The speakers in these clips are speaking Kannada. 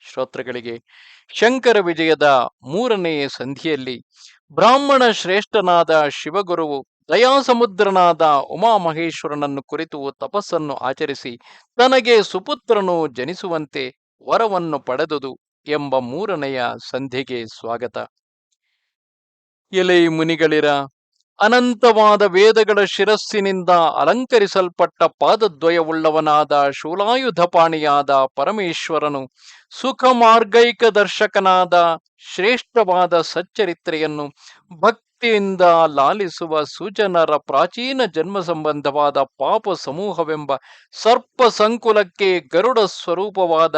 ಶ್ರೋತೃಗಳಿಗೆ ಶಂಕರ ವಿಜಯದ ಮೂರನೆಯ ಸಂಧಿಯಲ್ಲಿ ಬ್ರಾಹ್ಮಣ ಶ್ರೇಷ್ಠನಾದ ಶಿವಗುರುವು ದಯಾಸಮುದ್ರನಾದ ಉಮಾಮಹೇಶ್ವರನನ್ನು ಕುರಿತು ತಪಸ್ಸನ್ನು ಆಚರಿಸಿ ತನಗೆ ಸುಪುತ್ರನು ಜನಿಸುವಂತೆ ವರವನ್ನು ಪಡೆದುದು ಎಂಬ ಮೂರನೆಯ ಸಂಧಿಗೆ ಸ್ವಾಗತ. ಎಲೆ ಮುನಿಗಳಿರ ಅನಂತವಾದ ವೇದಗಳ ಶಿರಸ್ಸಿನಿಂದ ಅಲಂಕರಿಸಲ್ಪಟ್ಟ ಪಾದದ್ವಯವುಳ್ಳವನಾದ ಶೂಲಾಯುಧಪಾಣಿಯಾದ ಪರಮೇಶ್ವರನು ಸುಖ ಮಾರ್ಗೈಕ ದರ್ಶಕನಾದ ಶ್ರೇಷ್ಠವಾದ ಸಚ್ಚರಿತ್ರೆಯನ್ನು ಭಕ್ತಿಯಿಂದ ಲಾಲಿಸುವ ಸುಜನರ ಪ್ರಾಚೀನ ಜನ್ಮ ಸಂಬಂಧವಾದ ಪಾಪ ಸಮೂಹವೆಂಬ ಸರ್ಪ ಸಂಕುಲಕ್ಕೆ ಗರುಡ ಸ್ವರೂಪವಾದ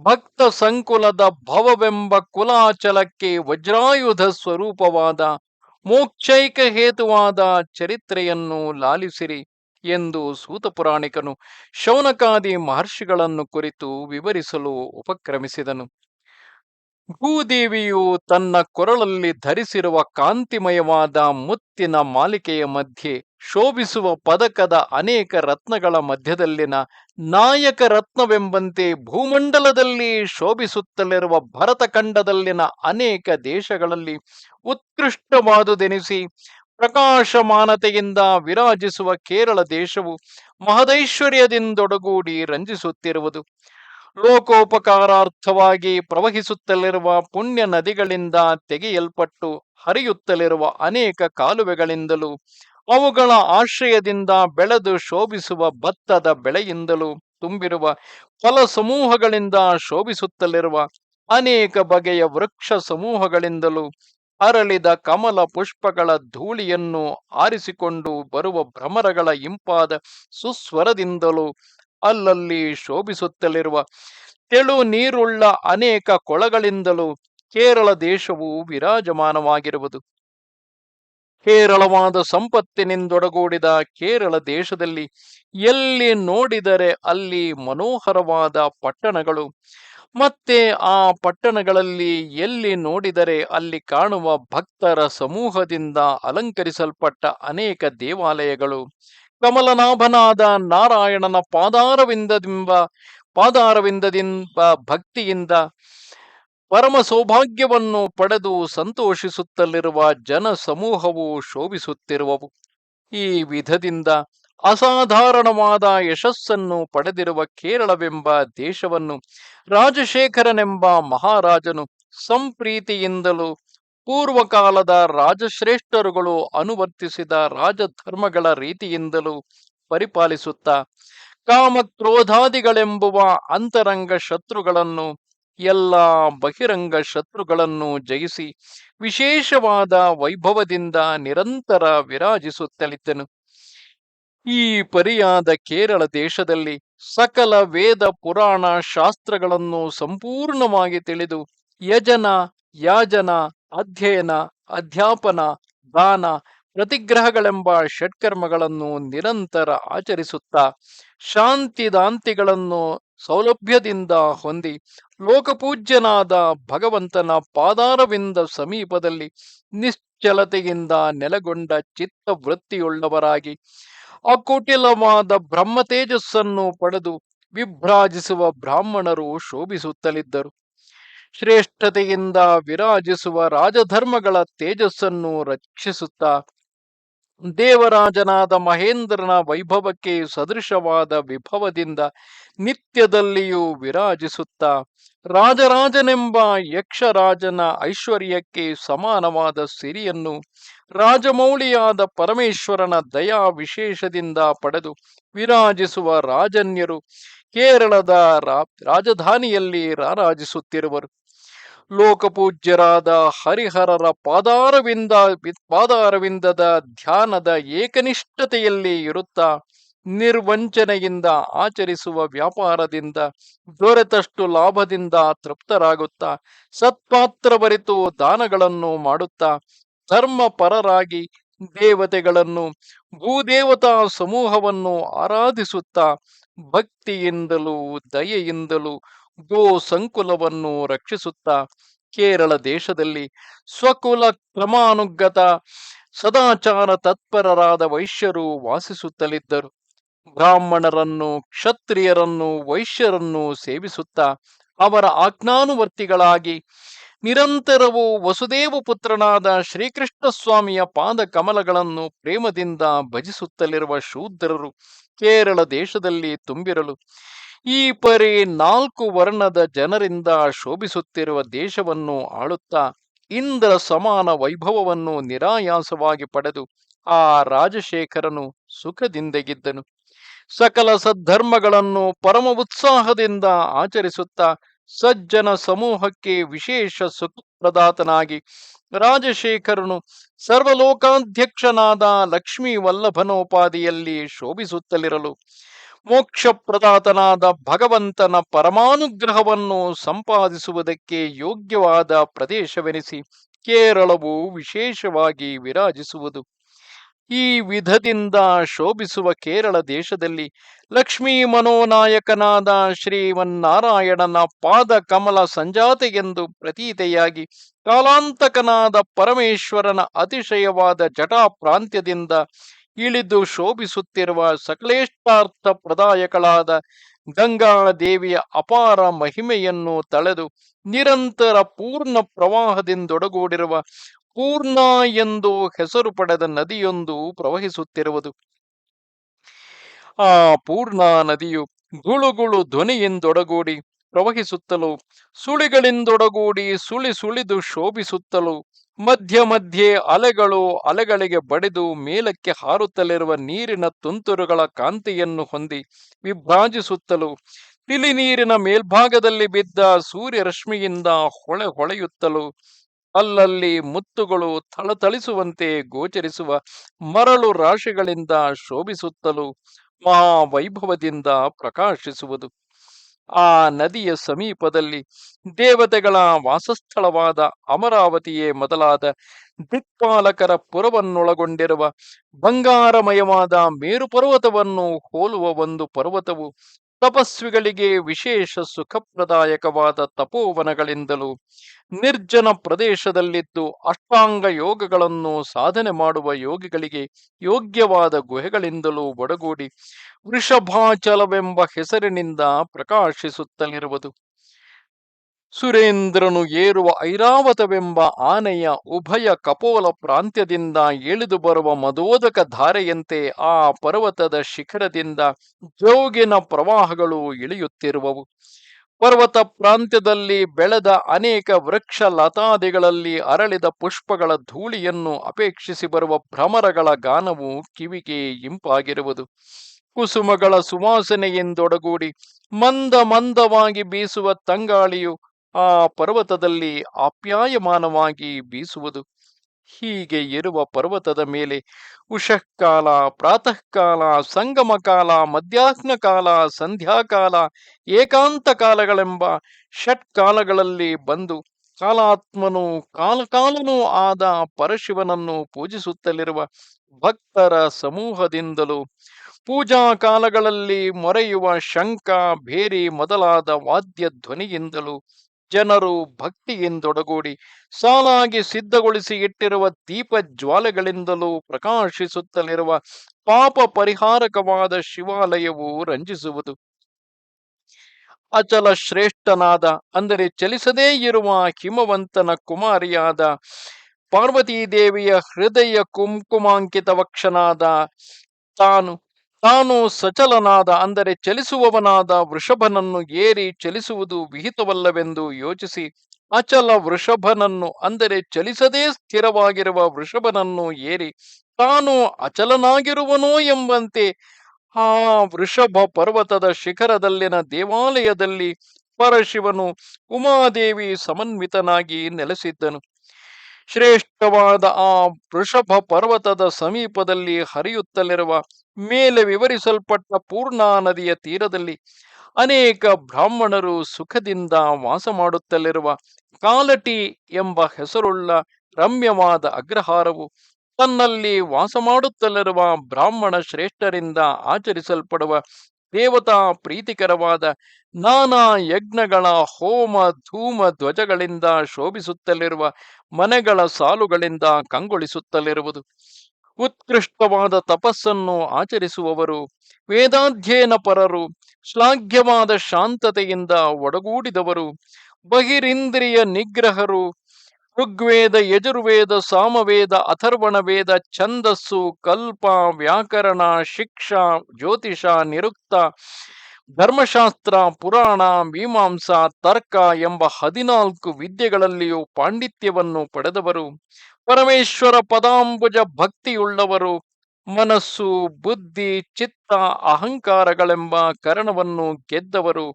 ಭಕ್ತ ಸಂಕುಲದ ಭವವೆಂಬ ಕುಲಾಚಲಕ್ಕೆ ವಜ್ರಾಯುಧ ಸ್ವರೂಪವಾದ ಮೋಕ್ಷೈಕ ಹೇತುವಾದ ಚರಿತ್ರೆಯನ್ನು ಲಾಲಿಸಿರಿ ಎಂದು ಸೂತಪುರಾಣಿಕನು ಶೌನಕಾದಿ ಮಹರ್ಷಿಗಳನ್ನು ಕುರಿತು ವಿವರಿಸಲು ಉಪಕ್ರಮಿಸಿದನು. ಭೂದೇವಿಯು ತನ್ನ ಕೊರಳಲ್ಲಿ ಧರಿಸಿರುವ ಕಾಂತಿಮಯವಾದ ಮುತ್ತಿನ ಮಾಲಿಕೆಯ ಮಧ್ಯೆ ಶೋಭಿಸುವ ಪದಕದ ಅನೇಕ ರತ್ನಗಳ ಮಧ್ಯದಲ್ಲಿನ ನಾಯಕ ರತ್ನವೆಂಬಂತೆ ಭೂಮಂಡಲದಲ್ಲಿ ಶೋಭಿಸುತ್ತಲಿರುವ ಭರತಖಂಡದಲ್ಲಿನ ಅನೇಕ ದೇಶಗಳಲ್ಲಿ ಉತ್ಕೃಷ್ಟವಾದುದೆನಿಸಿ ಪ್ರಕಾಶಮಾನತೆಯಿಂದ ವಿರಾಜಿಸುವ ಕೇರಳ ದೇಶವು ಮಹದೈಶ್ವರ್ಯದಿಂದೊಡಗೂಡಿ ರಂಜಿಸುತ್ತಿರುವುದು. ಲೋಕೋಪಕಾರಾರ್ಥವಾಗಿ ಪ್ರವಹಿಸುತ್ತಲಿರುವ ಪುಣ್ಯ ನದಿಗಳಿಂದ ತೆಗೆಯಲ್ಪಟ್ಟು ಹರಿಯುತ್ತಲಿರುವ ಅನೇಕ ಕಾಲುವೆಗಳಿಂದಲೂ ಅವುಗಳ ಆಶ್ರಯದಿಂದ ಬೆಳೆದು ಶೋಭಿಸುವ ಭತ್ತದ ಬೆಳೆಯಿಂದಲೂ ತುಂಬಿರುವ ಫಲ ಸಮೂಹಗಳಿಂದ ಶೋಭಿಸುತ್ತಲಿರುವ ಅನೇಕ ಬಗೆಯ ವೃಕ್ಷ ಸಮೂಹಗಳಿಂದಲೂ ಅರಳಿದ ಕಮಲ ಪುಷ್ಪಗಳ ಧೂಳಿಯನ್ನು ಆರಿಸಿಕೊಂಡು ಬರುವ ಭ್ರಮರಗಳ ಇಂಪಾದ ಸುಸ್ವರದಿಂದಲೂ ಅಲ್ಲಲ್ಲಿ ಶೋಭಿಸುತ್ತಲಿರುವ ತೆಳು ನೀರುಳ್ಳ ಅನೇಕ ಕೊಳಗಳಿಂದಲೂ ಕೇರಳ ದೇಶವು ವಿರಾಜಮಾನವಾಗಿರುವುದು. ಹೇರಳವಾದ ಸಂಪತ್ತಿನಿಂದೊಡಗೂಡಿದ ಕೇರಳ ದೇಶದಲ್ಲಿ ಎಲ್ಲಿ ನೋಡಿದರೆ ಅಲ್ಲಿ ಮನೋಹರವಾದ ಪಟ್ಟಣಗಳು. ಮತ್ತೆ ಆ ಪಟ್ಟಣಗಳಲ್ಲಿ ಎಲ್ಲಿ ನೋಡಿದರೆ ಅಲ್ಲಿ ಕಾಣುವ ಭಕ್ತರ ಸಮೂಹದಿಂದ ಅಲಂಕರಿಸಲ್ಪಟ್ಟ ಅನೇಕ ದೇವಾಲಯಗಳು. ಕಮಲನಾಭನಾದ ನಾರಾಯಣನ ಪಾದಾರವಿಂದದಿಂಬ ಪಾದಾರವಿಂದದಿಂದ ಭಕ್ತಿಯಿಂದ ಪರಮ ಸೌಭಾಗ್ಯವನ್ನು ಪಡೆದು ಸಂತೋಷಿಸುತ್ತಲಿರುವ ಜನ ಸಮೂಹವು ಶೋಭಿಸುತ್ತಿರುವವು. ಈ ವಿಧದಿಂದ ಅಸಾಧಾರಣವಾದ ಯಶಸ್ಸನ್ನು ಪಡೆದಿರುವ ಕೇರಳವೆಂಬ ದೇಶವನ್ನು ರಾಜಶೇಖರನೆಂಬ ಮಹಾರಾಜನು ಸಂಪ್ರೀತಿಯಿಂದಲೂ ಪೂರ್ವಕಾಲದ ರಾಜಶ್ರೇಷ್ಠರುಗಳು ಅನುವರ್ತಿಸಿದ ರಾಜಧರ್ಮಗಳ ರೀತಿಯಿಂದಲೂ ಪರಿಪಾಲಿಸುತ್ತಾ, ಕಾಮಕ್ರೋಧಾದಿಗಳೆಂಬುವ ಅಂತರಂಗ ಶತ್ರುಗಳನ್ನು ಎಲ್ಲ ಬಹಿರಂಗ ಶತ್ರುಗಳನ್ನು ಜಯಿಸಿ ವಿಶೇಷವಾದ ವೈಭವದಿಂದ ನಿರಂತರ ವಿರಾಜಿಸುತ್ತಲಿದ್ದನು. ಈ ಪರಿಯಾದ ಕೇರಳ ದೇಶದಲ್ಲಿ ಸಕಲ ವೇದ ಪುರಾಣ ಶಾಸ್ತ್ರಗಳನ್ನು ಸಂಪೂರ್ಣವಾಗಿ ತಿಳಿದು ಯಜನ, ಯಾಜನ, ಅಧ್ಯಯನ, ಅಧ್ಯಾಪನ, ದಾನ, ಪ್ರತಿಗ್ರಹಗಳೆಂಬ ಷಟ್ಕರ್ಮಗಳನ್ನು ನಿರಂತರ ಆಚರಿಸುತ್ತಾ ಶಾಂತಿದಾಂತಿಗಳನ್ನು ಸೌಲಭ್ಯದಿಂದ ಹೊಂದಿ ಲೋಕಪೂಜ್ಯನಾದ ಭಗವಂತನ ಪಾದಾರವಿಂದ ಸಮೀಪದಲ್ಲಿ ನಿಶ್ಚಲತೆಯಿಂದ ನೆಲೆಗೊಂಡ ಚಿತ್ತವೃತ್ತಿಯುಳ್ಳವರಾಗಿ ಅಕುಟಿಲವಾದ ಬ್ರಹ್ಮ ತೇಜಸ್ಸನ್ನು ಪಡೆದು ವಿಭ್ರಾಜಿಸುವ ಬ್ರಾಹ್ಮಣರು ಶೋಭಿಸುತ್ತಲಿದ್ದರು. ಶ್ರೇಷ್ಠತೆಯಿಂದ ವಿರಾಜಿಸುವ ರಾಜಧರ್ಮಗಳ ತೇಜಸ್ಸನ್ನು ರಕ್ಷಿಸುತ್ತಾ ದೇವರಾಜನಾದ ಮಹೇಂದ್ರನ ವೈಭವಕ್ಕೆ ಸದೃಶವಾದ ವಿಭವದಿಂದ ನಿತ್ಯದಲ್ಲಿಯೂ ವಿರಾಜಿಸುತ್ತಾ ರಾಜರಾಜನೆಂಬ ಯಕ್ಷರಾಜನ ಐಶ್ವರ್ಯಕ್ಕೆ ಸಮಾನವಾದ ಸಿರಿಯನ್ನು ರಾಜಮೌಳಿಯಾದ ಪರಮೇಶ್ವರನ ದಯಾ ವಿಶೇಷದಿಂದ ಪಡೆದು ವಿರಾಜಿಸುವ ರಾಜನ್ಯರು ಕೇರಳದ ರಾಜಧಾನಿಯಲ್ಲಿ ರಾರಾಜಿಸುತ್ತಿರುವರು. ಲೋಕಪೂಜ್ಯರಾದ ಹರಿಹರರ ಪಾದಾರವಿಂದ, ಪಾದಾರವಿಂದದ ಧ್ಯಾನದ ಏಕನಿಷ್ಠತೆಯಲ್ಲಿ ಇರುತ್ತಾ ನಿರ್ವಂಚನೆಯಿಂದ ಆಚರಿಸುವ ವ್ಯಾಪಾರದಿಂದ ದೊರೆತಷ್ಟು ಲಾಭದಿಂದ ತೃಪ್ತರಾಗುತ್ತಾ ಸತ್ಪಾತ್ರ ಬರಿತು ದಾನಗಳನ್ನು ಮಾಡುತ್ತಾ ಧರ್ಮ ಪರರಾಗಿ ದೇವತೆಗಳನ್ನು, ಭೂದೇವತಾ ಸಮೂಹವನ್ನು ಆರಾಧಿಸುತ್ತಾ ಭಕ್ತಿಯಿಂದಲೂ ದಯೆಯಿಂದಲೂ ಗೋ ಸಂಕುಲವನ್ನು ರಕ್ಷಿಸುತ್ತಾ ಕೇರಳ ದೇಶದಲ್ಲಿ ಸ್ವಕುಲ ಕ್ರಮಾನುಗತ ಸದಾಚಾರ ತತ್ಪರರಾದ ವೈಶ್ಯರು ವಾಸಿಸುತ್ತಲಿದ್ದರು. ಬ್ರಾಹ್ಮಣರನ್ನು, ಕ್ಷತ್ರಿಯರನ್ನು, ವೈಶ್ಯರನ್ನು ಸೇವಿಸುತ್ತಾ ಅವರ ಆಜ್ಞಾನುವರ್ತಿಗಳಾಗಿ ನಿರಂತರವೂ ವಸುದೇವ ಪುತ್ರನಾದ ಶ್ರೀಕೃಷ್ಣ ಸ್ವಾಮಿಯ ಪಾದ ಕಮಲಗಳನ್ನು ಪ್ರೇಮದಿಂದ ಭಜಿಸುತ್ತಲಿರುವ ಶೂದ್ರರು ಕೇರಳ ದೇಶದಲ್ಲಿ ತುಂಬಿರಲು ಈ ಪರಿ ನಾಲ್ಕು ವರ್ಣದ ಜನರಿಂದ ಶೋಭಿಸುತ್ತಿರುವ ದೇಶವನ್ನು ಆಳುತ್ತಾ ಇಂದ್ರ ಸಮಾನ ವೈಭವವನ್ನು ನಿರಾಯಾಸವಾಗಿ ಪಡೆದು ಆ ರಾಜಶೇಖರನು ಸುಖದಿಂದೆಗಿದ್ದನು. ಸಕಲ ಸದ್ಧರ್ಮಗಳನ್ನು ಪರಮ ಉತ್ಸಾಹದಿಂದ ಆಚರಿಸುತ್ತಾ ಸಜ್ಜನ ಸಮೂಹಕ್ಕೆ ವಿಶೇಷ ಸುಖಪ್ರದಾತನಾಗಿ ರಾಜಶೇಖರನು ಸರ್ವಲೋಕಾಧ್ಯಕ್ಷನಾದ ಲಕ್ಷ್ಮೀ ವಲ್ಲಭನೋಪಾದಿಯಲ್ಲಿ ಶೋಭಿಸುತ್ತಲಿರಲು ಮೋಕ್ಷಪ್ರದಾತನಾದ ಭಗವಂತನ ಪರಮಾನುಗ್ರಹವನ್ನು ಸಂಪಾದಿಸುವುದಕ್ಕೆ ಯೋಗ್ಯವಾದ ಪ್ರದೇಶವೆನಿಸಿ ಕೇರಳವು ವಿಶೇಷವಾಗಿ ವಿರಾಜಿಸುವುದು. ಈ ವಿಧದಿಂದ ಶೋಭಿಸುವ ಕೇರಳ ದೇಶದಲ್ಲಿ ಲಕ್ಷ್ಮೀ ಮನೋನಾಯಕನಾದ ಶ್ರೀಮನ್ನಾರಾಯಣನ ಪಾದ ಕಮಲ ಸಂಜಾತೆಯೆಂದು ಪ್ರತೀತೆಯಾಗಿ ಕಾಲಾಂತಕನಾದ ಪರಮೇಶ್ವರನ ಅತಿಶಯವಾದ ಜಟಾ ಪ್ರಾಂತ್ಯದಿಂದ ಇಳಿದು ಶೋಭಿಸುತ್ತಿರುವ ಸಕಲೇಷ್ಟಾರ್ಥ ಪ್ರದಾಯಕಳಾದ ಗಂಗಾದೇವಿಯ ಅಪಾರ ಮಹಿಮೆಯನ್ನು ತಳೆದು ನಿರಂತರ ಪೂರ್ಣ ಪ್ರವಾಹದಿಂದೊಡಗೂಡಿರುವ ಪೂರ್ಣ ಎಂದು ಹೆಸರು ಪಡೆದ ನದಿಯೊಂದು ಪ್ರವಹಿಸುತ್ತಿರುವುದು. ಆ ಪೂರ್ಣ ನದಿಯು ಗುಳುಗುಳು ಧ್ವನಿಯಿಂದೊಡಗೂಡಿ ಪ್ರವಹಿಸುತ್ತಲೂ, ಸುಳಿಗಳಿಂದೊಡಗೂಡಿ ಸುಳಿ ಸುಳಿದು ಶೋಭಿಸುತ್ತಲೂ ಮಧ್ಯ ಮಧ್ಯೆ ಅಲೆಗಳು ಅಲೆಗಳಿಗೆ ಬಡಿದು ಮೇಲಕ್ಕೆ ಹಾರುತ್ತಲಿರುವ ನೀರಿನ ತುಂತುರುಗಳ ಕಾಂತಿಯನ್ನು ಹೊಂದಿ ವಿಭ್ರಾಜಿಸುತ್ತಲೂ ತಿಳಿ ನೀರಿನ ಮೇಲ್ಭಾಗದಲ್ಲಿ ಬಿದ್ದ ಸೂರ್ಯರಶ್ಮಿಯಿಂದ ಹೊಳೆ ಹೊಳೆಯುತ್ತಲೂ ಅಲ್ಲಲ್ಲಿ ಮುತ್ತುಗಳು ಥಳಥಳಿಸುವಂತೆ ಗೋಚರಿಸುವ ಮರಳು ರಾಶಿಗಳಿಂದ ಶೋಭಿಸುತ್ತಲೂ ಮಹಾವೈಭವದಿಂದ ಪ್ರಕಾಶಿಸುವುದು. ಆ ನದಿಯ ಸಮೀಪದಲ್ಲಿ ದೇವತೆಗಳ ವಾಸಸ್ಥಳವಾದ ಅಮರಾವತಿಯೇ ಮೊದಲಾದ ದಿಕ್ಪಾಲಕರ ಪುರವನ್ನೊಳಗೊಂಡಿರುವ ಬಂಗಾರಮಯವಾದ ಮೇರು ಪರ್ವತವನ್ನು ಹೋಲುವ ಒಂದು ಪರ್ವತವು ತಪಸ್ವಿಗಳಿಗೆ ವಿಶೇಷ ಸುಖಪ್ರದಾಯಕವಾದ ತಪೋವನಗಳಿಂದಲೂ ನಿರ್ಜನ ಪ್ರದೇಶದಲ್ಲಿದ್ದು ಅಷ್ಟಾಂಗ ಯೋಗಗಳನ್ನು ಸಾಧನೆ ಮಾಡುವ ಯೋಗಿಗಳಿಗೆ ಯೋಗ್ಯವಾದ ಗುಹೆಗಳಿಂದಲೂ ಒಡಗೂಡಿ ವೃಷಭಾಚಲವೆಂಬ ಹೆಸರಿನಿಂದ ಪ್ರಕಾಶಿಸುತ್ತಲಿರುವುದು. ಸುರೇಂದ್ರನು ಏರುವ ಐರಾವತವೆಂಬ ಆನೆಯ ಉಭಯ ಕಪೋಲ ಪ್ರಾಂತ್ಯದಿಂದ ಇಳಿದು ಬರುವ ಮದೋದಕ ಧಾರೆಯಂತೆ ಆ ಪರ್ವತದ ಶಿಖರದಿಂದ ಜೋಗಿನ ಪ್ರವಾಹಗಳು ಇಳಿಯುತ್ತಿರುವವು. ಪರ್ವತ ಪ್ರಾಂತ್ಯದಲ್ಲಿ ಬೆಳೆದ ಅನೇಕ ವೃಕ್ಷ ಲತಾದಿಗಳಲ್ಲಿ ಅರಳಿದ ಪುಷ್ಪಗಳ ಧೂಳಿಯನ್ನು ಅಪೇಕ್ಷಿಸಿ ಬರುವ ಭ್ರಮರಗಳ ಗಾನವು ಕಿವಿಗೆ ಇಂಪಾಗಿರುವುದು. ಕುಸುಮಗಳ ಸುವಾಸನೆಯಿಂದೊಡಗೂಡಿ ಮಂದ ಮಂದವಾಗಿ ಬೀಸುವ ತಂಗಾಳಿಯು ಆ ಪರ್ವತದಲ್ಲಿ ಆಪ್ಯಾಯಮಾನವಾಗಿ ಬೀಸುವುದು. ಹೀಗೆ ಇರುವ ಪರ್ವತದ ಮೇಲೆ ಉಷಃಕಾಲ, ಪ್ರಾತಃಕಾಲ ಸಂಗಮ ಕಾಲ ಮಧ್ಯಾಹ್ನ ಕಾಲ ಸಂಧ್ಯಾಕಾಲ ಏಕಾಂತ ಕಾಲಗಳೆಂಬ ಷಟ್ಕಾಲಗಳಲ್ಲಿ ಬಂದು ಕಾಲಾತ್ಮನು ಕಾಲಕಾಲನೂ ಆದ ಪರಶಿವನನ್ನು ಪೂಜಿಸುತ್ತಲಿರುವ ಭಕ್ತರ ಸಮೂಹದಿಂದಲೂ ಪೂಜಾ ಕಾಲಗಳಲ್ಲಿ ಮೊರೆಯುವ ಶಂಕ ಭೇರಿ ಮೊದಲಾದ ವಾದ್ಯ ಧ್ವನಿಯಿಂದಲೂ ಜನರು ಭಕ್ತಿಯಿಂದೊಡಗೂಡಿ ಸಾಲಾಗಿ ಸಿದ್ಧಗೊಳಿಸಿ ಇಟ್ಟಿರುವ ದೀಪ ಜ್ವಾಲೆಗಳಿಂದಲೂ ಪ್ರಕಾಶಿಸುತ್ತಲಿರುವ ಪಾಪ ಪರಿಹಾರಕವಾದ ಶಿವಾಲಯವು ರಂಜಿಸುವುದು. ಅಚಲ ಶ್ರೇಷ್ಠನಾದ, ಅಂದರೆ ಚಲಿಸದೇ ಇರುವ ಹಿಮವಂತನ ಕುಮಾರಿಯಾದ, ಪಾರ್ವತೀದೇವಿಯ ಹೃದಯ ಕುಂಕುಮಾಂಕಿತ ವಕ್ಷನಾದ ತಾನು ತಾನು ಸಚಲನಾದ, ಅಂದರೆ ಚಲಿಸುವವನಾದ ವೃಷಭನನ್ನು ಏರಿ ಚಲಿಸುವುದು ವಿಹಿತವಲ್ಲವೆಂದು ಯೋಚಿಸಿ, ಅಚಲ ವೃಷಭನನ್ನು, ಅಂದರೆ ಚಲಿಸದೇ ಸ್ಥಿರವಾಗಿರುವ ವೃಷಭನನ್ನು ಏರಿ, ತಾನು ಅಚಲನಾಗಿರುವನೋ ಎಂಬಂತೆ ಆ ವೃಷಭ ಪರ್ವತದ ಶಿಖರದಲ್ಲಿನ ದೇವಾಲಯದಲ್ಲಿ ಪರಶಿವನು ಉಮಾದೇವಿ ಸಮನ್ವಿತನಾಗಿ ನೆಲೆಸಿದ್ದನು. ಶ್ರೇಷ್ಠವಾದ ಆ ವೃಷಭ ಪರ್ವತದ ಸಮೀಪದಲ್ಲಿ ಹರಿಯುತ್ತಲಿರುವ ಮೇಲೆ ವಿವರಿಸಲ್ಪಟ್ಟ ಪೂರ್ಣಾ ನದಿಯ ತೀರದಲ್ಲಿ ಅನೇಕ ಬ್ರಾಹ್ಮಣರು ಸುಖದಿಂದ ವಾಸ ಮಾಡುತ್ತಲಿರುವ ಕಾಲಟಿ ಎಂಬ ಹೆಸರುಳ್ಳ ರಮ್ಯವಾದ ಅಗ್ರಹಾರವು ತನ್ನಲ್ಲಿ ವಾಸ ಮಾಡುತ್ತಲಿರುವ ಬ್ರಾಹ್ಮಣ ಶ್ರೇಷ್ಠರಿಂದ ಆಚರಿಸಲ್ಪಡುವ ದೇವತಾ ಪ್ರೀತಿಕರವಾದ ನಾನಾ ಯಜ್ಞಗಳ ಹೋಮ ಧೂಮ ಧ್ವಜಗಳಿಂದ ಶೋಭಿಸುತ್ತಲಿರುವ ಮನೆಗಳ ಸಾಲುಗಳಿಂದ ಕಂಗೊಳಿಸುತ್ತಲಿರುವುದು. ಉತ್ಕೃಷ್ಟವಾದ ತಪಸ್ಸನ್ನು ಆಚರಿಸುವವರು, ವೇದಾಧ್ಯಯನ ಪರರು, ಶ್ಲಾಘ್ಯವಾದ ಶಾಂತತೆಯಿಂದ ಒಡಗೂಡಿದವರು, ಬಹಿರಿಂದ್ರಿಯ ನಿಗ್ರಹರು ಋಗ್ವೇದ, ಯಜುರ್ವೇದ, ಸಾಮವೇದ ಅಥರ್ವಣ ವೇದ ಛಂದಸ್ಸು, ಕಲ್ಪ, ವ್ಯಾಕರಣ, ಶಿಕ್ಷಾ, ಜ್ಯೋತಿಷ, ನಿರುಕ್ತ, ಧರ್ಮಶಾಸ್ತ್ರ, ಪುರಾಣ, ಮೀಮಾಂಸ, ತರ್ಕ ಎಂಬ ಹದಿನಾಲ್ಕು ವಿದ್ಯೆಗಳಲ್ಲಿಯೂ ಪಾಂಡಿತ್ಯವನ್ನು ಪಡೆದವರು. ಪರಮೇಶ್ವರ ಪದಾಂಬುಜ ಭಕ್ತಿಯುಳ್ಳವರು. ಮನಸ್ಸು, ಬುದ್ಧಿ, ಚಿತ್ತ, ಅಹಂಕಾರಗಳೆಂಬ ಕರಣವನ್ನು ಗೆದ್ದವರು.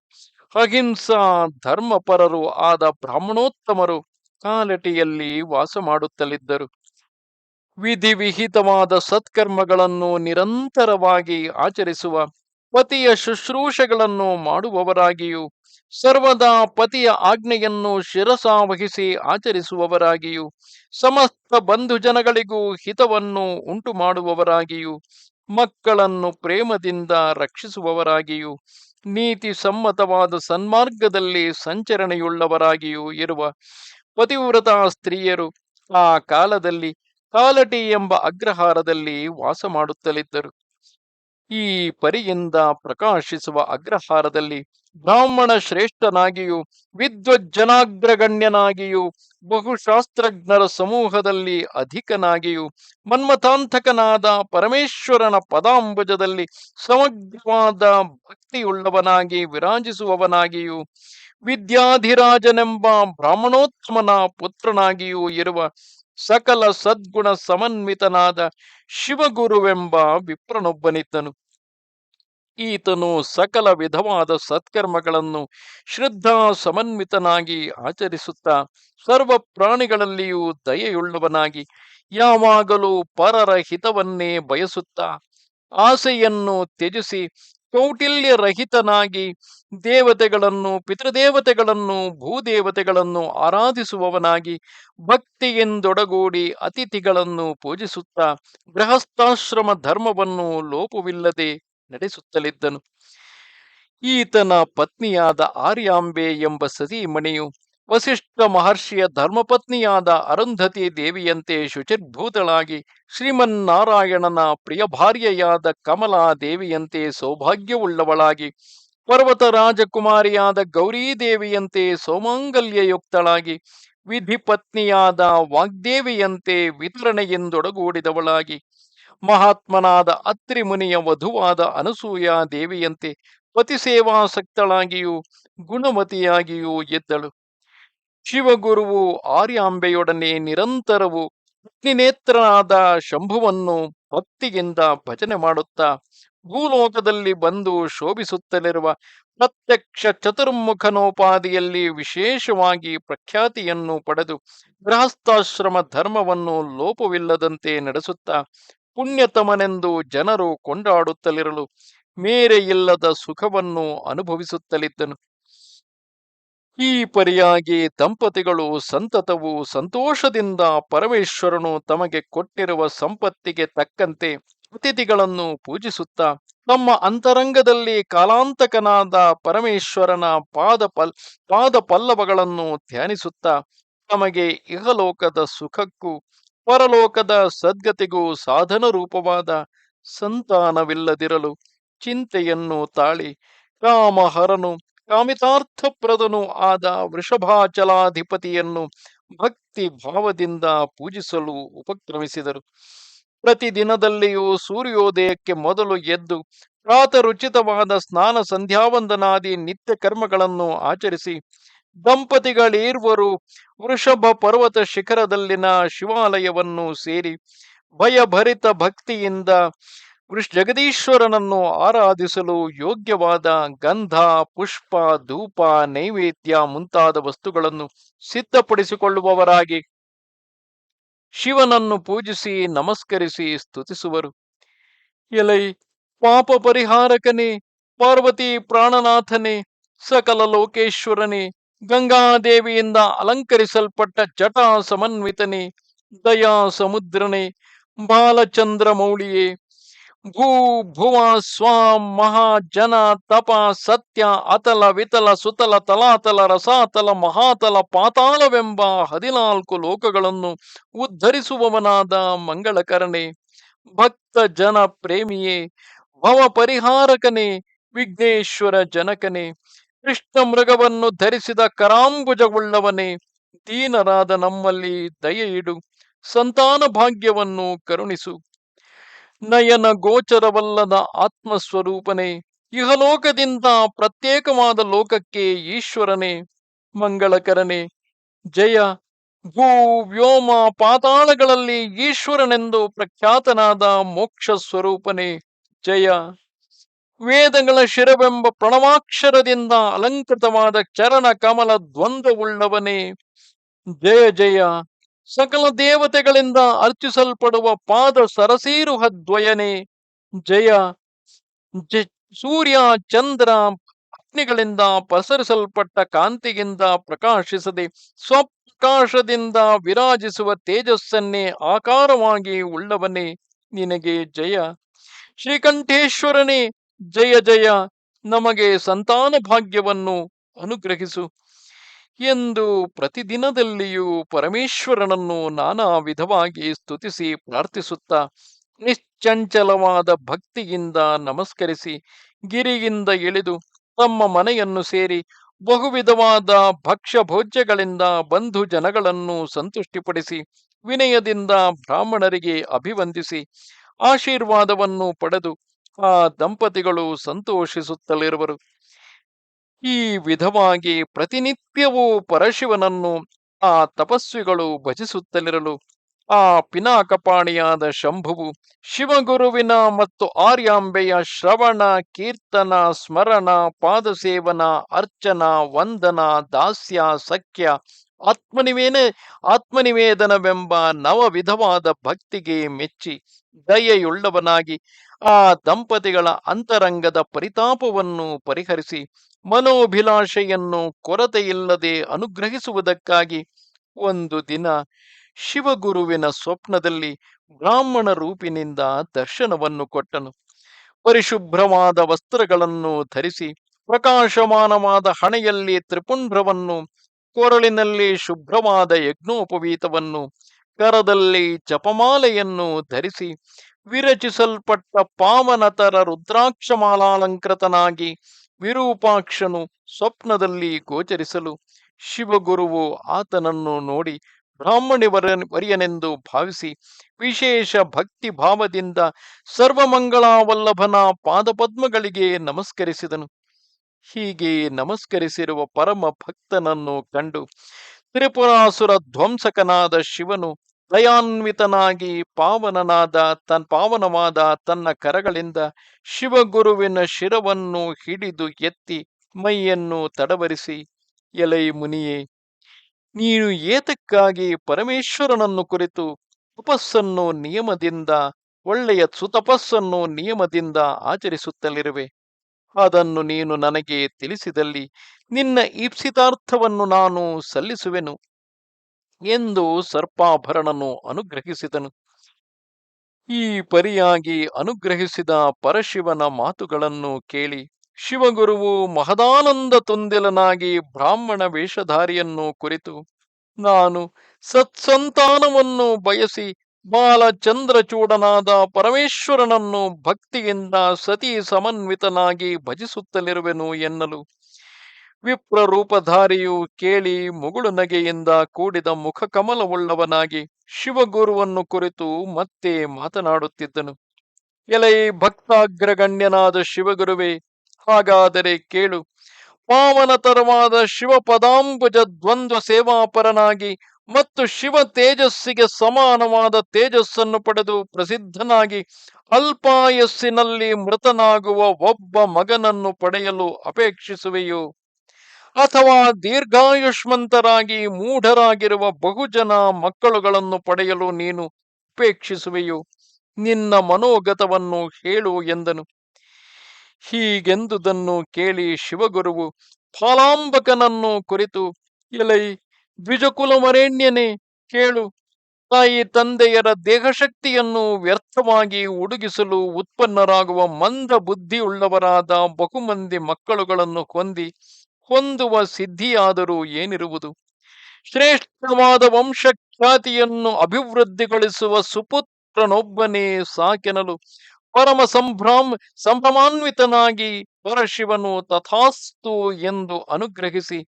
ಅಹಿಂಸಾ ಧರ್ಮಪರರು ಆದ ಬ್ರಾಹ್ಮಣೋತ್ತಮರು. ಕಾಲಟಿಯಲ್ಲಿ ವಾಸ ಮಾಡುತ್ತಲಿದ್ದರು. ವಿಧಿವಿಹಿತವಾದ ಸತ್ಕರ್ಮಗಳನ್ನು ನಿರಂತರವಾಗಿ ಆಚರಿಸುವ ಪತಿಯ ಶುಶ್ರೂಷೆಗಳನ್ನು ಮಾಡುವವರಾಗಿಯೂ, ಸರ್ವದಾ ಪತಿಯ ಆಜ್ಞೆಯನ್ನು ಶಿರಸಾವಹಿಸಿ ಆಚರಿಸುವವರಾಗಿಯೂ, ಸಮಸ್ತ ಬಂಧು ಜನಗಳಿಗೂ ಹಿತವನ್ನು ಉಂಟು ಮಾಡುವವರಾಗಿಯೂ ಮಕ್ಕಳನ್ನು ಪ್ರೇಮದಿಂದ ರಕ್ಷಿಸುವವರಾಗಿಯೂ ನೀತಿ ಸಮ್ಮತವಾದ ಸನ್ಮಾರ್ಗದಲ್ಲಿ ಸಂಚರಣೆಯುಳ್ಳವರಾಗಿಯೂ ಇರುವ ಪತಿವ್ರತ ಸ್ತ್ರೀಯರು ಆ ಕಾಲದಲ್ಲಿ ಕಾಲಟಿ ಎಂಬ ಅಗ್ರಹಾರದಲ್ಲಿ ವಾಸ ಮಾಡುತ್ತಲಿದ್ದರು. ಈ ಪರಿಯಿಂದ ಪ್ರಕಾಶಿಸುವ ಅಗ್ರಹಾರದಲ್ಲಿ ಬ್ರಾಹ್ಮಣ ಶ್ರೇಷ್ಠನಾಗಿಯೂ, ವಿದ್ವಜ್ಜನಾಗ್ರಗಣ್ಯನಾಗಿಯೂ, ಬಹುಶಾಸ್ತ್ರಜ್ಞರ ಸಮೂಹದಲ್ಲಿ ಅಧಿಕನಾಗಿಯೂ, ಮನ್ಮಥಾಂತಕನಾದ ಪರಮೇಶ್ವರನ ಪದಾಂಬುಜದಲ್ಲಿ ಸಮಗ್ರವಾದ ಭಕ್ತಿಯುಳ್ಳವನಾಗಿ ವಿರಾಜಿಸುವವನಾಗಿಯೂ ವಿದ್ಯಾಧಿರಾಜನೆಂಬ ಬ್ರಾಹ್ಮಣೋತ್ತಮನ ಪುತ್ರನಾಗಿಯೂ ಇರುವ ಸಕಲ ಸದ್ಗುಣ ಸಮನ್ವಿತನಾದ ಶಿವಗುರುವೆಂಬ ವಿಪ್ರನೊಬ್ಬನಿದ್ದನು. ಈತನು ಸಕಲ ವಿಧವಾದ ಸತ್ಕರ್ಮಗಳನ್ನು ಶ್ರದ್ಧಾ ಸಮನ್ವಿತನಾಗಿ ಆಚರಿಸುತ್ತಾ ಸರ್ವ ಪ್ರಾಣಿಗಳಲ್ಲಿಯೂ ದಯೆಯುಳ್ಳವನಾಗಿ ಯಾವಾಗಲೂ ಪರರ ಹಿತವನ್ನೇ ಬಯಸುತ್ತಾ ಆಸೆಯನ್ನು ತ್ಯಜಿಸಿ ಕೌಟಿಲ್ಯರಹಿತನಾಗಿ ದೇವತೆಗಳನ್ನು, ಪಿತೃದೇವತೆಗಳನ್ನು, ಭೂದೇವತೆಗಳನ್ನು ಆರಾಧಿಸುವವನಾಗಿ ಭಕ್ತಿಯಿಂದೊಡಗೂಡಿ ಅತಿಥಿಗಳನ್ನು ಪೂಜಿಸುತ್ತಾ ಗೃಹಸ್ಥಾಶ್ರಮ ಧರ್ಮವನ್ನು ಲೋಪವಿಲ್ಲದೆ ನಡೆಸುತ್ತಲಿದ್ದನು. ಈತನ ಪತ್ನಿಯಾದ ಆರ್ಯಾಂಬೆ ಎಂಬ ಸತೀಮಣಿಯು ವಸಿಷ್ಠ ಮಹರ್ಷಿಯ ಧರ್ಮಪತ್ನಿಯಾದ ಅರುಂಧತಿ ದೇವಿಯಂತೆ ಶುಚಿರ್ಭೂತಳಾಗಿ ಶ್ರೀಮನ್ನಾರಾಯಣನ ಪ್ರಿಯಭಾರ್ಯೆಯಾದ ಕಮಲಾ ದೇವಿಯಂತೆ ಸೌಭಾಗ್ಯವುಳ್ಳವಳಾಗಿ ಪರ್ವತ ರಾಜಕುಮಾರಿಯಾದ ಗೌರೀದೇವಿಯಂತೆ ಸೌಮಾಂಗಲ್ಯಯುಕ್ತಳಾಗಿ ವಿಧಿಪತ್ನಿಯಾದ ವಾಗ್ದೇವಿಯಂತೆ ವಿತರಣೆಯಿಂದೊಡಗೂಡಿದವಳಾಗಿ ಮಹಾತ್ಮನಾದ ಅತ್ರಿ ಮುನಿಯ ವಧುವಾದ ಅನಸೂಯ ದೇವಿಯಂತೆ ಪತಿಸೇವಾಸಕ್ತಳಾಗಿಯೂ ಗುಣಮತಿಯಾಗಿಯೂ ಇದ್ದಳು. ಶಿವಗುರುವು ಆರ್ಯಾಂಬೆಯೊಡನೆ ನಿರಂತರವು ಅಗ್ನಿನೇತ್ರನಾದ ಶಂಭುವನ್ನು ಭಕ್ತಿಯಿಂದ ಭಜನೆ ಮಾಡುತ್ತಾ ಭೂಲೋಕದಲ್ಲಿ ಬಂದು ಶೋಭಿಸುತ್ತಲಿರುವ ಪ್ರತ್ಯಕ್ಷ ಚತುರ್ಮುಖನೋಪಾದಿಯಲ್ಲಿ ವಿಶೇಷವಾಗಿ ಪ್ರಖ್ಯಾತಿಯನ್ನು ಪಡೆದು ಗೃಹಸ್ಥಾಶ್ರಮ ಧರ್ಮವನ್ನು ಲೋಪವಿಲ್ಲದಂತೆ ನಡೆಸುತ್ತಾ ಪುಣ್ಯತಮನೆಂದು ಜನರು ಕೊಂಡಾಡುತ್ತಲಿರಲು ಮೇರೆಯಿಲ್ಲದ ಸುಖವನ್ನು ಅನುಭವಿಸುತ್ತಲಿದ್ದನು. ಈ ಪರಿಯಾಗಿ ದಂಪತಿಗಳು ಸಂತತವು ಸಂತೋಷದಿಂದ ಪರಮೇಶ್ವರನು ತಮಗೆ ಕೊಟ್ಟಿರುವ ಸಂಪತ್ತಿಗೆ ತಕ್ಕಂತೆ ಅತಿಥಿಗಳನ್ನು ಪೂಜಿಸುತ್ತಾ ತಮ್ಮ ಅಂತರಂಗದಲ್ಲಿ ಕಾಲಾಂತಕನಾದ ಪರಮೇಶ್ವರನ ಪಾದ ಪಲ್, ಪಾದ ಪಲ್ಲವಗಳನ್ನು ಧ್ಯಾನಿಸುತ್ತಾ ತಮಗೆ ಇಹಲೋಕದ ಸುಖಕ್ಕೂ ಪರಲೋಕದ ಸದ್ಗತಿಗೂ ಸಾಧನ ರೂಪವಾದ ಸಂತಾನವಿಲ್ಲದಿರಲು ಚಿಂತೆಯನ್ನು ತಾಳಿ ಕಾಮಹರನು ಕಾಮಿತಾರ್ಥಪ್ರದನು ಆದ ವೃಷಭಾಚಲಾಧಿಪತಿಯನ್ನು ಭಕ್ತಿ ಭಾವದಿಂದ ಪೂಜಿಸಲು ಉಪಕ್ರಮಿಸಿದರು. ಪ್ರತಿದಿನದಲ್ಲಿಯೂ ಸೂರ್ಯೋದಯಕ್ಕೆ ಮೊದಲು ಎದ್ದು ಪ್ರಾತರುಚಿತವಾದ ಸ್ನಾನ ಸಂಧ್ಯಾವಂದನಾದಿ ನಿತ್ಯ ಕರ್ಮಗಳನ್ನು ಆಚರಿಸಿ ದಂಪತಿಗಳೀರ್ವರು ವೃಷಭ ಪರ್ವತ ಶಿಖರದಲ್ಲಿನ ಶಿವಾಲಯವನ್ನು ಸೇರಿ ಭಯಭರಿತ ಭಕ್ತಿಯಿಂದ ವೃಷ್ ಜಗದೀಶ್ವರನನ್ನು ಆರಾಧಿಸಲು ಯೋಗ್ಯವಾದ ಗಂಧ, ಪುಷ್ಪ, ಧೂಪ, ನೈವೇದ್ಯ ಮುಂತಾದ ವಸ್ತುಗಳನ್ನು ಸಿದ್ಧಪಡಿಸಿಕೊಳ್ಳುವವರಾಗಿ ಶಿವನನ್ನು ಪೂಜಿಸಿ, ನಮಸ್ಕರಿಸಿ, ಸ್ತುತಿಸುವರು. ಎಲೈ ಪಾಪ ಪರಿಹಾರಕನೇ, ಪಾರ್ವತಿ ಪ್ರಾಣನಾಥನೇ, ಸಕಲ ಲೋಕೇಶ್ವರನೇ, ಗಂಗಾದೇವಿಯಿಂದ ಅಲಂಕರಿಸಲ್ಪಟ್ಟ ಜಟಾ ಸಮನ್ವಿತನೇ ದಯಾ ಸಮುದ್ರನೇ ಬಾಲಚಂದ್ರ ಮೌಳಿಯೇ ಭೂ ಭುವ ಸ್ವಾಂ ಮಹಾ ಜನ ತಪ ಸತ್ಯ ಅತಲ ವಿತಲ ಸುತಲ ತಲಾತಲ ರಸಾತಲ ಮಹಾತಲ ಪಾತಾಳವೆಂಬ ಹದಿನಾಲ್ಕು ಲೋಕಗಳನ್ನು ಉದ್ಧರಿಸುವವನಾದ ಮಂಗಳಕರಣೆ. ಭಕ್ತ ಜನ ಪ್ರೇಮಿಯೇ, ಭವ ಪರಿಹಾರಕನೇ, ವಿಘ್ನೇಶ್ವರ ಜನಕನೇ. ಕೃಷ್ಣ ಮೃಗವನ್ನು ಧರಿಸಿದ ಕರಾಂಬುಜವುಳ್ಳವನೇ, ದೀನರಾದ ನಮ್ಮಲ್ಲಿ ದಯೆಯಿಡು. ಸಂತಾನ ಭಾಗ್ಯವನ್ನು ಕರುಣಿಸು. ನಯನ ಗೋಚರವಲ್ಲದ ಆತ್ಮಸ್ವರೂಪನೇ, ಇಹಲೋಕದಿಂದ ಪ್ರತ್ಯೇಕವಾದ ಲೋಕಕ್ಕೆ ಈಶ್ವರನೇ, ಮಂಗಳಕರನೇ. ಜಯ, ಭೂ ವ್ಯೋಮ ಪಾತಾಳಗಳಲ್ಲಿ ಈಶ್ವರನೆಂದು ಪ್ರಖ್ಯಾತನಾದ ಮೋಕ್ಷ ಸ್ವರೂಪನೇ ಜಯ, ವೇದಗಳ ಶಿರವೆಂಬ ಪ್ರಣವಾಕ್ಷರದಿಂದ ಅಲಂಕೃತವಾದ ಚರಣ ಕಮಲ ದ್ವಂದ್ವವುಳ್ಳವನೇ. ಜಯ ಜಯ. ಸಕಲ ದೇವತೆಗಳಿಂದ ಅರ್ಚಿಸಲ್ಪಡುವ ಪಾದ ಸರಸೀರುಹ ಹದ್ವಯನೆ. ಜಯ. ಸೂರ್ಯ ಚಂದ್ರ ಅಗ್ನಿಗಳಿಂದ ಪಸರಿಸಲ್ಪಟ್ಟ ಕಾಂತಿಗಿಂತ ಪ್ರಕಾಶಿಸದೆ ಸ್ವಪ್ರಕಾಶದಿಂದ ವಿರಾಜಿಸುವ ತೇಜಸ್ಸನ್ನೇ ಆಕಾರವಾಗಿ ಉಳ್ಳವನೇ ನಿನಗೆ ಜಯ. ಶ್ರೀಕಂಠೇಶ್ವರನೇ ಜಯ ಜಯ. ನಮಗೆ ಸಂತಾನ ಭಾಗ್ಯವನ್ನು ಅನುಗ್ರಹಿಸು. ಎಂದು ಪ್ರತಿದಿನದಲ್ಲಿಯೂ ಪರಮೇಶ್ವರನನ್ನು ನಾನಾ ವಿಧವಾಗಿ ಸ್ತುತಿಸಿ ಪ್ರಾರ್ಥಿಸುತ್ತಾ ನಿಶ್ಚಂಚಲವಾದ ಭಕ್ತಿಯಿಂದ ನಮಸ್ಕರಿಸಿ ಗಿರಿಯಿಂದ ಇಳಿದು ತಮ್ಮ ಮನೆಯನ್ನು ಸೇರಿ ಬಹುವಿಧವಾದ ಭಕ್ಷ್ಯ ಭೋಜ್ಯಗಳಿಂದ ಬಂಧು ಜನಗಳನ್ನು ಸಂತುಷ್ಟಿಪಡಿಸಿ ವಿನಯದಿಂದ ಬ್ರಾಹ್ಮಣರಿಗೆ ಅಭಿವಂದಿಸಿ ಆಶೀರ್ವಾದವನ್ನು ಪಡೆದು ಆ ದಂಪತಿಗಳು ಸಂತೋಷಿಸುತ್ತಲಿರುವರು. ಈ ವಿಧವಾಗಿ ಪ್ರತಿನಿತ್ಯವೂ ಪರಶಿವನನ್ನು ಆ ತಪಸ್ವಿಗಳು ಭಜಿಸುತ್ತಲಿರಲು, ಆ ಪಿನಾಕಪಾಣಿಯಾದ ಶಂಭುವು ಶಿವಗುರುವಿನ ಮತ್ತು ಆರ್ಯಾಂಬೆಯ ಶ್ರವಣ, ಕೀರ್ತನ, ಸ್ಮರಣ, ಪಾದಸೇವನ, ಅರ್ಚನ, ವಂದನ, ದಾಸ್ಯ, ಸಖ್ಯ, ಆತ್ಮನಿವೇನೆ, ಆತ್ಮನಿವೇದನವೆಂಬ ನವ ವಿಧವಾದ ಭಕ್ತಿಗೆ ಮೆಚ್ಚಿ ದಯೆಯುಳ್ಳವನಾಗಿ ಆ ದಂಪತಿಗಳ ಅಂತರಂಗದ ಪರಿತಾಪವನ್ನು ಪರಿಹರಿಸಿ ಮನೋಭಿಲಾಷೆಯನ್ನು ಕೊರತೆಯಿಲ್ಲದೆ ಅನುಗ್ರಹಿಸುವುದಕ್ಕಾಗಿ ಒಂದು ದಿನ ಶಿವಗುರುವಿನ ಸ್ವಪ್ನದಲ್ಲಿ ಬ್ರಾಹ್ಮಣ ರೂಪಿನಿಂದ ದರ್ಶನವನ್ನು ಕೊಟ್ಟನು. ಪರಿಶುಭ್ರವಾದ ವಸ್ತ್ರಗಳನ್ನು ಧರಿಸಿ ಪ್ರಕಾಶಮಾನವಾದ ಹಣೆಯಲ್ಲಿ ತ್ರಿಪುಂಡ್ರವನ್ನು, ಕೊರಳಿನಲ್ಲಿ ಶುಭ್ರವಾದ ಯಜ್ಞೋಪವೀತವನ್ನು, ಕರದಲ್ಲಿ ಜಪಮಾಲೆಯನ್ನು ಧರಿಸಿ ವಿರಚಿಸಲ್ಪಟ್ಟ ಪಾವನತರ ರುದ್ರಾಕ್ಷಮಾಲಾಲಂಕೃತನಾಗಿ ವಿರೂಪಾಕ್ಷನು ಸ್ವಪ್ನದಲ್ಲಿ ಗೋಚರಿಸಲು ಶಿವಗುರುವು ಆತನನ್ನು ನೋಡಿ ಬ್ರಾಹ್ಮಣಿ ವರ ವರ್ಯನೆಂದು ಭಾವಿಸಿ ವಿಶೇಷ ಭಕ್ತಿ ಭಾವದಿಂದ ಸರ್ವಮಂಗಳಾವಲ್ಲಭನ ಪಾದಪದ್ಮಗಳಿಗೆ ನಮಸ್ಕರಿಸಿದನು. ಹೀಗೆ ನಮಸ್ಕರಿಸಿರುವ ಪರಮ ಭಕ್ತನನ್ನು ಕಂಡು ತ್ರಿಪುರಾಸುರ ಧ್ವಂಸಕನಾದ ಶಿವನು ದಯಾನ್ವಿತನಾಗಿ ಪಾವನನಾದ, ತನ್ ಪಾವನವಾದ ತನ್ನ ಕರಗಳಿಂದ ಶಿವಗುರುವಿನ ಶಿರವನ್ನು ಹಿಡಿದು ಎತ್ತಿ ಮೈಯನ್ನು ತಡವರಿಸಿ, ಎಲೈ ಮುನಿಯೇ, ನೀನು ಏತಕ್ಕಾಗಿ ಪರಮೇಶ್ವರನನ್ನು ಕುರಿತು ತಪಸ್ಸನ್ನು ನಿಯಮದಿಂದ, ಒಳ್ಳೆಯ ಸುತಪಸ್ಸನ್ನು ನಿಯಮದಿಂದ ಆಚರಿಸುತ್ತಲಿರುವೆ. ಅದನ್ನು ನೀನು ನನಗೆ ತಿಳಿಸಿದಲ್ಲಿ ನಿನ್ನ ಈಪ್ಸಿತಾರ್ಥವನ್ನು ನಾನು ಸಲ್ಲಿಸುವೆನು. ಎಂದು ಸರ್ಪಾಭರಣನು ಅನುಗ್ರಹಿಸಿದನು. ಈ ಪರಿಯಾಗಿ ಅನುಗ್ರಹಿಸಿದ ಪರಶಿವನ ಮಾತುಗಳನ್ನು ಕೇಳಿ ಶಿವಗುರುವು ಮಹದಾನಂದ ತುಂದಿಲನಾಗಿ ಬ್ರಾಹ್ಮಣ ವೇಷಧಾರಿಯನ್ನು ಕುರಿತು, ನಾನು ಸತ್ಸಂತಾನವನ್ನು ಬಯಸಿ ಬಾಲಚಂದ್ರಚೂಡನಾದ ಪರಮೇಶ್ವರನನ್ನು ಭಕ್ತಿಯಿಂದ ಸತಿ ಸಮನ್ವಿತನಾಗಿ ಭಜಿಸುತ್ತಲಿರುವೆನು ಎನ್ನಲು ವಿಪ್ರ ರೂಪಧಾರಿಯು ಕೇಳಿ ಮುಗುಳು ನಗೆಯಿಂದ ಕೂಡಿದ ಮುಖಕಮಲವುಳ್ಳವನಾಗಿ ಶಿವಗುರುವನ್ನು ಕುರಿತು ಮತ್ತೆ ಮಾತನಾಡುತ್ತಿದ್ದನು. ಎಲೈ ಭಕ್ತಾಗ್ರಗಣ್ಯನಾದ ಶಿವಗುರುವೇ, ಹಾಗಾದರೆ ಕೇಳು ಪಾವನತರವಾದ ಶಿವಪದಾಂಬುಜ ದ್ವಂದ್ವ ಸೇವಾಪರನಾಗಿ ಮತ್ತು ಶಿವ ತೇಜಸ್ಸಿಗೆ ಸಮಾನವಾದ ತೇಜಸ್ಸನ್ನು ಪಡೆದು ಪ್ರಸಿದ್ಧನಾಗಿ ಅಲ್ಪಾಯಸ್ಸಿನಲ್ಲಿ ಮೃತನಾಗುವ ಒಬ್ಬ ಮಗನನ್ನು ಪಡೆಯಲು ಅಪೇಕ್ಷಿಸುವೆಯೋ? ಅಥವಾ ದೀರ್ಘಾಯುಷ್ಮಂತರಾಗಿ ಮೂಢರಾಗಿರುವ ಬಹುಜನ ಮಕ್ಕಳುಗಳನ್ನು ಪಡೆಯಲು ನೀನು ಉಪೇಕ್ಷಿಸುವೆಯೋ? ನಿನ್ನ ಮನೋಗತವನ್ನು ಹೇಳು ಎಂದನು. ಹೀಗೆಂದುದನ್ನು ಕೇಳಿ ಶಿವಗುರುವು ಫಾಲಾಂಬಕನನ್ನು ಕುರಿತು, ಎಲೈ ದ್ವಿಜಕುಲಮರೇಣ್ಯನೇ ಕೇಳು ತಾಯಿ ತಂದೆಯರ ದೇಹಶಕ್ತಿಯನ್ನು ವ್ಯರ್ಥವಾಗಿ ಉಡುಗಿಸಲು ಉತ್ಪನ್ನರಾಗುವ ಮಂದ ಬುದ್ಧಿಯುಳ್ಳವರಾದ ಬಹುಮಂದಿ ಮಕ್ಕಳುಗಳನ್ನು ಹೊಂದಿ ಹೊಂದುವ ಸಿದ್ಧಿಯಾದರೂ ಏನಿರುವುದು? ಶ್ರೇಷ್ಠವಾದ ವಂಶಖ್ಯಾತಿಯನ್ನು ಅಭಿವೃದ್ಧಿಗೊಳಿಸುವ ಸುಪುತ್ರನೊಬ್ಬನೇ ಸಾಕೆನಲು ಪರಮ ಸಂಭ್ರಾಮ್, ಸಂಭ್ರಮಾನ್ವಿತನಾಗಿ ಪರಶಿವನು ತಥಾಸ್ತು ಎಂದು ಅನುಗ್ರಹಿಸಿ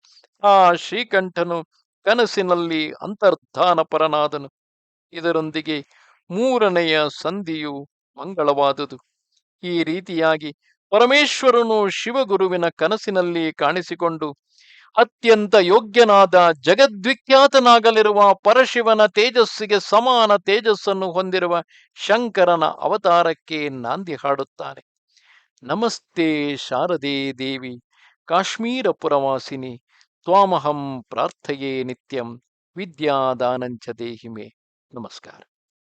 ಆ ಶ್ರೀಕಂಠನು ಕನಸಿನಲ್ಲಿ ಅಂತರ್ಧಾನ ಪರನಾದನು ಇದರೊಂದಿಗೆ ಮೂರನೆಯ ಸಂಧಿಯು ಮಂಗಳವಾದುದು. ಈ ರೀತಿಯಾಗಿ ಪರಮೇಶ್ವರನು ಶಿವಗುರುವಿನ ಕನಸಿನಲ್ಲಿ ಕಾಣಿಸಿಕೊಂಡು, ಅತ್ಯಂತ ಯೋಗ್ಯನಾದ ಜಗದ್ವಿಖ್ಯಾತನಾಗಲಿರುವ ಪರಶಿವನ ತೇಜಸ್ಸಿಗೆ ಸಮಾನ ತೇಜಸ್ಸನ್ನು ಹೊಂದಿರುವ ಶಂಕರನ ಅವತಾರಕ್ಕೆ ನಾಂದಿ ಹಾಡುತ್ತಾರೆ. ನಮಸ್ತೆ ಶಾರದೆ ದೇವಿ ಕಾಶ್ಮೀರ ಪುರವಾಸಿನಿ ತ್ವಾಮಹಂ ಪ್ರಾರ್ಥೆಯೇ ನಿತ್ಯಂ, ವಿದ್ಯಾದಾನಂಚ ದೇಹಿಮೆ. ನಮಸ್ಕಾರ.